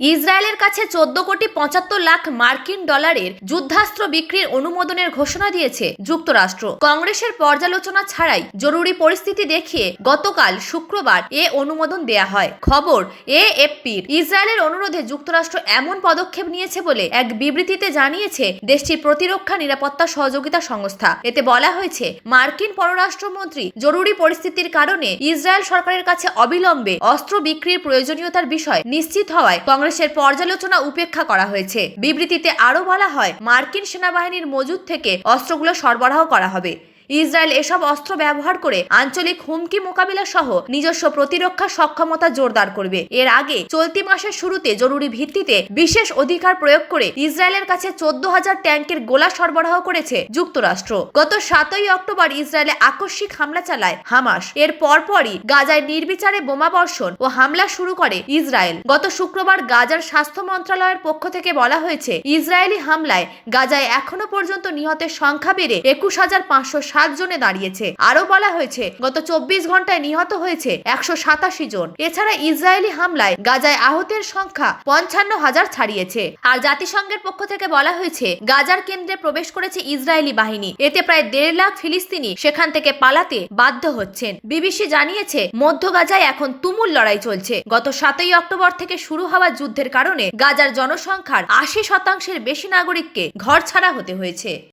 ইসরায়েলের কাছে চোদ্দ কোটি পঁচাত্তর লাখ মার্কিন ডলারের যুদ্ধাস্ত্র বিক্রির অনুমোদনের ঘোষণা দিয়েছে যুক্তরাষ্ট্র। কংগ্রেসের পর্যালোচনা ছাড়াই জরুরি পরিস্থিতি দেখিয়ে গতকাল শুক্রবার এ অনুমোদন দেয়া হয়। খবর, এএফপির। ইসরায়েলের অনুরোধে যুক্তরাষ্ট্র এমন পদক্ষেপ নিয়েছে বলে এক বিবৃতিতে জানিয়েছে দেশটির প্রতিরক্ষা নিরাপত্তা সহযোগিতা সংস্থা। এতে বলা হয়েছে, মার্কিন পররাষ্ট্রমন্ত্রী জরুরি পরিস্থিতির কারণে ইসরায়েল সরকারের কাছে অবিলম্বে অস্ত্র বিক্রির প্রয়োজনীয়তার বিষয় নিশ্চিত হওয়ায় কংগ্রেসের পর্যালোচনা উপেক্ষা করা হয়েছে। বিবৃতিতে আরও বলা হয়, মার্কিন সেনাবাহিনীর মজুদ থেকে অস্ত্রগুলো সরবরাহ করা হবে। ইসরায়েল এসব অস্ত্র ব্যবহার করে আঞ্চলিক হুমকি মোকাবিলা সহ নিজস্ব প্রতিরক্ষা সক্ষমতা জোরদার করবে। এর আগে চলতি মাসের শুরুতে জরুরি ভিত্তিতে বিশেষ অধিকার প্রয়োগ করে ইসরায়েলের কাছে চোদ্দ হাজার ট্যাঙ্কের গোলা সরবরাহ করেছে যুক্তরাষ্ট্র। গত সাতই অক্টোবর ইসরায়েলে আকস্মিক হামলা চালায় হামাস। এর পরপরই গাজায় নির্বিচারে বোমা বর্ষণ ও হামলা শুরু করে ইসরায়েল। গত শুক্রবার গাজার স্বাস্থ্য মন্ত্রণালয়ের পক্ষ থেকে বলা হয়েছে, ইসরায়েলি হামলায় গাজায় এখনও পর্যন্ত নিহতের সংখ্যা বেড়ে একুশ হাজার পাঁচশো সাত জনে দাঁড়িয়েছে। আরও বলা হয়েছে, গত চব্বিশ ঘন্টায় নিহত হয়েছে একশো সাতাশি জন। এছাড়া ইসরায়েলি হামলায় গাজায় আহতের সংখ্যা পঞ্চান্ন হাজার ছাড়িয়েছে। আর জাতিসংঘের পক্ষ থেকে বলা হয়েছে, গাজার কেন্দ্রে প্রবেশ করেছে ইসরায়েলি বাহিনী। এতে প্রায় দেড় লাখ ফিলিস্তিনি সেখান থেকে পালাতে বাধ্য হচ্ছেন। বিবিসি জানিয়েছে, মধ্য গাজায় এখন তুমুল লড়াই চলছে। গত সাতই অক্টোবর থেকে শুরু হওয়া যুদ্ধের কারণে গাজার জনসংখ্যার আশি শতাংশের বেশি নাগরিককে ঘর ছাড়া হতে হয়েছে।